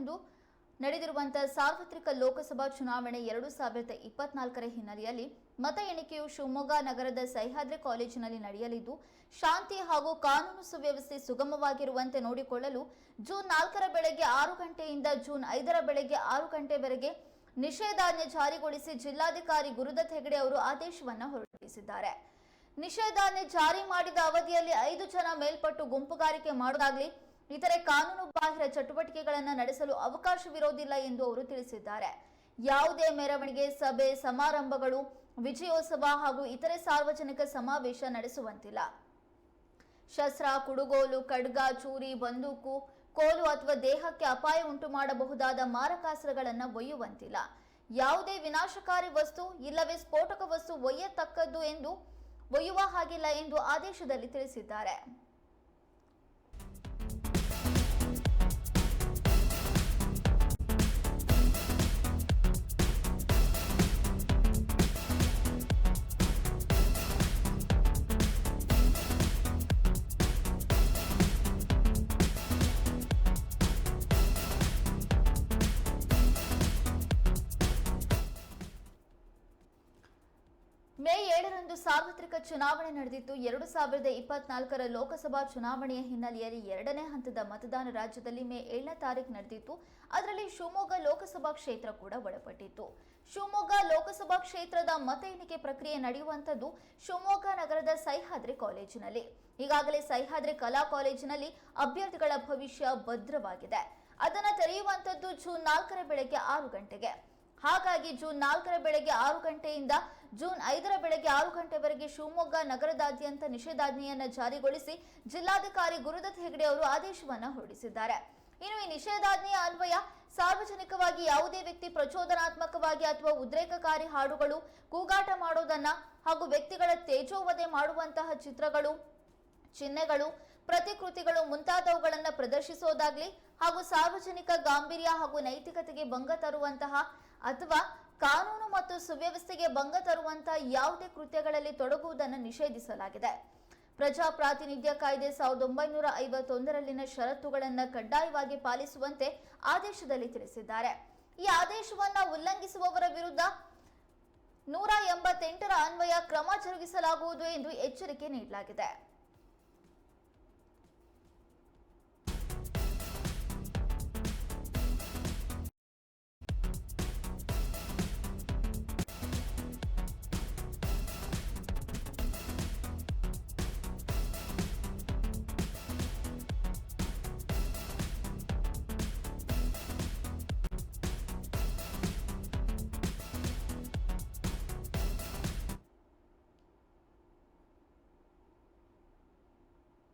ಏಳರಂದು ನಡೆದಿರುವಂತಹ ಸಾರ್ವತ್ರಿಕ ಲೋಕಸಭಾ ಚುನಾವಣೆ ಎರಡು ಸಾವಿರದ ಇಪ್ಪತ್ನಾಲ್ಕರ ಹಿನ್ನೆಲೆಯಲ್ಲಿ ಮತ ಎಣಿಕೆಯು ಶಿವಮೊಗ್ಗ ನಗರದ ಸಹ್ಯಾದ್ರಿ ಕಾಲೇಜಿನಲ್ಲಿ ನಡೆಯಲಿದ್ದು, ಶಾಂತಿ ಹಾಗೂ ಕಾನೂನು ಸುವ್ಯವಸ್ಥೆ ಸುಗಮವಾಗಿರುವಂತೆ ನೋಡಿಕೊಳ್ಳಲು ಜೂನ್ ನಾಲ್ಕರ ಬೆಳಗ್ಗೆ ಆರು ಗಂಟೆಯಿಂದ ಜೂನ್ ಐದರ ಬೆಳಗ್ಗೆ ಆರು ಗಂಟೆವರೆಗೆ ನಿಷೇಧಾಜ್ಞೆ ಜಾರಿಗೊಳಿಸಿ ಜಿಲ್ಲಾಧಿಕಾರಿ ಗುರುದತ್ ಹೆಗಡೆ ಅವರು ಆದೇಶವನ್ನು ಹೊರಡಿಸಿದ್ದಾರೆ. ನಿಷೇಧಾಜ್ಞೆ ಜಾರಿ ಮಾಡಿದ ಅವಧಿಯಲ್ಲಿ ಐದು ಜನ ಮೇಲ್ಪಟ್ಟು ಗುಂಪುಗಾರಿಕೆ ಮಾಡುವುದಾಗಲಿ ಇತರೆ ಕಾನೂನು ಬಾಹಿರ ಚಟುವಟಿಕೆಗಳನ್ನು ನಡೆಸಲು ಅವಕಾಶವಿರೋದಿಲ್ಲ ಎಂದು ಅವರು ತಿಳಿಸಿದ್ದಾರೆ. ಯಾವುದೇ ಮೆರವಣಿಗೆ, ಸಭೆ, ಸಮಾರಂಭಗಳು, ವಿಜಯೋತ್ಸವ ಹಾಗೂ ಇತರೆ ಸಾರ್ವಜನಿಕ ಸಮಾವೇಶ ನಡೆಸುವಂತಿಲ್ಲ. ಶಸ್ತ್ರ, ಕುಡುಗೋಲು, ಖಡ್ಗ, ಚೂರಿ, ಬಂದೂಕು, ಕೋಲು ಅಥವಾ ದೇಹಕ್ಕೆ ಅಪಾಯ ಉಂಟು ಮಾಡಬಹುದಾದ ಮಾರಕಾಸ್ತ್ರಗಳನ್ನು ಒಯ್ಯುವಂತಿಲ್ಲ. ಯಾವುದೇ ವಿನಾಶಕಾರಿ ವಸ್ತು, ಇಲ್ಲವೇ ಸ್ಫೋಟಕ ವಸ್ತು ಒಯ್ಯತಕ್ಕದ್ದು ಎಂದು, ಒಯ್ಯುವ ಹಾಗಿಲ್ಲ ಎಂದು ಆದೇಶದಲ್ಲಿ ತಿಳಿಸಿದ್ದಾರೆ. ಏಳರಂದು ಸಾರ್ವತ್ರಿಕ ಚುನಾವಣೆ ನಡೆದಿತ್ತು ಎರಡು ಸಾವಿರದ ಇಪ್ಪತ್ನಾಲ್ಕರ ಲೋಕಸಭಾ ಚುನಾವಣೆಯ ಹಿನ್ನೆಲೆಯಲ್ಲಿ ಎರಡನೇ ಹಂತದ ಮತದಾನ ರಾಜ್ಯದಲ್ಲಿ ಮೇ ಏಳನೇ ತಾರೀಕು ನಡೆದಿತ್ತು. ಅದರಲ್ಲಿ ಶಿವಮೊಗ್ಗ ಲೋಕಸಭಾ ಕ್ಷೇತ್ರ ಕೂಡ ಒಳಪಟ್ಟಿತ್ತು. ಶಿವಮೊಗ್ಗ ಲೋಕಸಭಾ ಕ್ಷೇತ್ರದ ಮತ ಎಣಿಕೆ ಪ್ರಕ್ರಿಯೆ ನಡೆಯುವಂಥದ್ದು ಶಿವಮೊಗ್ಗ ನಗರದ ಸಹ್ಯಾದ್ರಿ ಕಾಲೇಜಿನಲ್ಲಿ. ಈಗಾಗಲೇ ಸಹ್ಯಾದ್ರಿ ಕಲಾ ಕಾಲೇಜಿನಲ್ಲಿ ಅಭ್ಯರ್ಥಿಗಳ ಭವಿಷ್ಯ ಭದ್ರವಾಗಿದೆ. ಅದನ್ನು ತೆರೆಯುವಂಥದ್ದು ಜೂನ್ ನಾಲ್ಕರ ಬೆಳಗ್ಗೆ ಆರು ಗಂಟೆಗೆ. ಹಾಗಾಗಿ ಜೂನ್ ನಾಲ್ಕರ ಬೆಳಗ್ಗೆ ಆರು ಗಂಟೆಯಿಂದ ಜೂನ್ ಐದರ ಬೆಳಗ್ಗೆ ಆರು ಗಂಟೆವರೆಗೆ ಶಿವಮೊಗ್ಗ ನಗರದಾದ್ಯಂತ ನಿಷೇಧಾಜ್ಞೆಯನ್ನು ಜಾರಿಗೊಳಿಸಿ ಜಿಲ್ಲಾಧಿಕಾರಿ ಗುರುದತ್ ಹೆಗಡೆ ಅವರು ಆದೇಶವನ್ನು ಹೊರಡಿಸಿದ್ದಾರೆ. ಇನ್ನು ಈ ನಿಷೇಧಾಜ್ಞೆಯ ಅನ್ವಯ ಸಾರ್ವಜನಿಕವಾಗಿ ಯಾವುದೇ ವ್ಯಕ್ತಿ ಪ್ರಚೋದನಾತ್ಮಕವಾಗಿ ಅಥವಾ ಉದ್ರೇಕಕಾರಿ ಹಾಡುಗಳು, ಕೂಗಾಟ ಮಾಡೋದನ್ನ ಹಾಗೂ ವ್ಯಕ್ತಿಗಳ ತೇಜೋವಧೆ ಮಾಡುವಂತಹ ಚಿತ್ರಗಳು, ಚಿಹ್ನೆಗಳು, ಪ್ರತಿಕೃತಿಗಳು ಮುಂತಾದವುಗಳನ್ನು ಪ್ರದರ್ಶಿಸೋದಾಗ್ಲಿ ಹಾಗೂ ಸಾರ್ವಜನಿಕ ಗಾಂಭೀರ್ಯ ಹಾಗೂ ನೈತಿಕತೆಗೆ ಭಂಗ ತರುವಂತಹ ಅಥವಾ ಕಾನೂನು ಮತ್ತು ಸುವ್ಯವಸ್ಥೆಗೆ ಭಂಗ ತರುವಂತಹ ಯಾವುದೇ ಕೃತ್ಯಗಳಲ್ಲಿ ತೊಡಗುವುದನ್ನು ನಿಷೇಧಿಸಲಾಗಿದೆ. ಪ್ರಜಾಪ್ರಾತಿನಿಧ್ಯ ಕಾಯ್ದೆ ಸಾವಿರದ ಒಂಬೈನೂರ ಐವತ್ತೊಂದರಲ್ಲಿನ ಷರತ್ತುಗಳನ್ನು ಕಡ್ಡಾಯವಾಗಿ ಪಾಲಿಸುವಂತೆ ಆದೇಶದಲ್ಲಿ ತಿಳಿಸಿದ್ದಾರೆ. ಈ ಆದೇಶವನ್ನು ಉಲ್ಲಂಘಿಸುವವರ ವಿರುದ್ಧ ನೂರ ಎಂಬತ್ತೆಂಟರ ಅನ್ವಯ ಕ್ರಮ ಜರುಗಿಸಲಾಗುವುದು ಎಂದು ಎಚ್ಚರಿಕೆ ನೀಡಲಾಗಿದೆ.